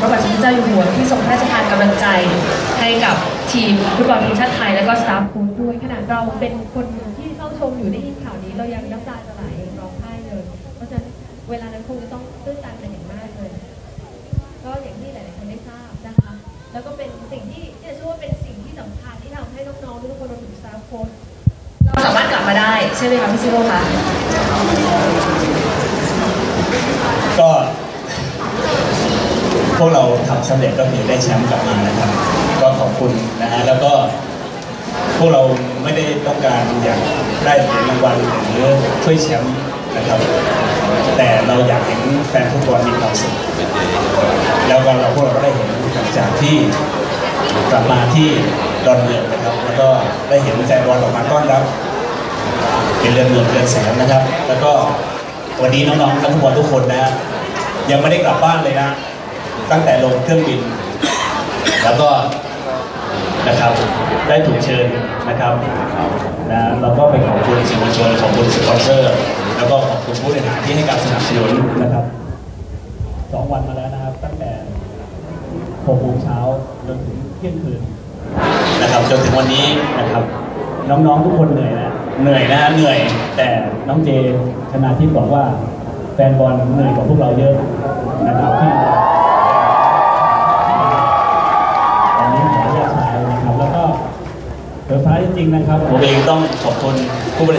พระบาทสมเด็จเจ้าอยู่หัวที่ทรงพระราชทานกำลังใจให้กับทีมฟุตบอลทีมชาติไทยและก็สตาฟโค้ชด้วยขนาดเราเป็นคนที่เข้าชมอยู่ได้ยินข่าวนี้เรายังน้ำตาจะไหลร้องไห้เลย เพราะฉะนั้นเวลานั้นคงจะต้องตื้นตันเป็นอย่างมากเลย ก็อย่างที่หลายๆคนได้ทราบนะคะ แล้วก็เป็นสิ่งที่เนี่ยเชื่อว่าเป็นสิ่งที่สำคัญที่ทำให้น้องๆทุกคนรวมถึงสตาฟโค้ชเราสามารถกลับมาได้ใช่ไหมคะพี่ซิโร่คะ พวกเราทำสำเร็จก็คือได้แชมป์กลับมานะครับ ก็ขอบคุณนะฮะแล้วก็ พวกเราไม่ได้ต้องการอยากได้เหรียญรางวัลหรือถ้วยแชมป์นะครับ แต่เราอยากเห็นแฟนฟุตบอลมีความสุขแล้วก็เราพวกเราก็ได้เห็นหลังจากที่กลับมาที่ดอนเมืองนะครับ แล้วก็ได้เห็นแฟนบอลออกมาต้อนรับ เป็นเรือนเมืองเรือนแสนนะครับ แล้วก็วันนี้น้องๆนักฟุตบอลทุกคนนะยังไม่ได้กลับบ้านเลยนะ ตั้งแต่ลงเครื่องบิน แล้วก็นะครับได้ถูกเชิญนะครับนะเราก็ไปขอบคุณสื่อมวลชนขอบคุณสปอนเซอร์ แล้วก็ขอบคุณผู้บริหารที่ให้การสนับสนุนนะครับสองวันมาแล้วนะครับ ตั้งแต่6โมงเช้าจนถึงเที่ยงคืนนะครับจนถึงวันนี้นะครับ น้องๆทุกคนเหนื่อยนะเหนื่อยนะเหนื่อย แต่น้องเจชนาทิพย์บอกว่าแฟนบอลเหนื่อยกว่าพวกเราเยอะนะครับ เซอร์ไพรส์จริงนะครับ ผมเองต้องขอบคุณผู้บริ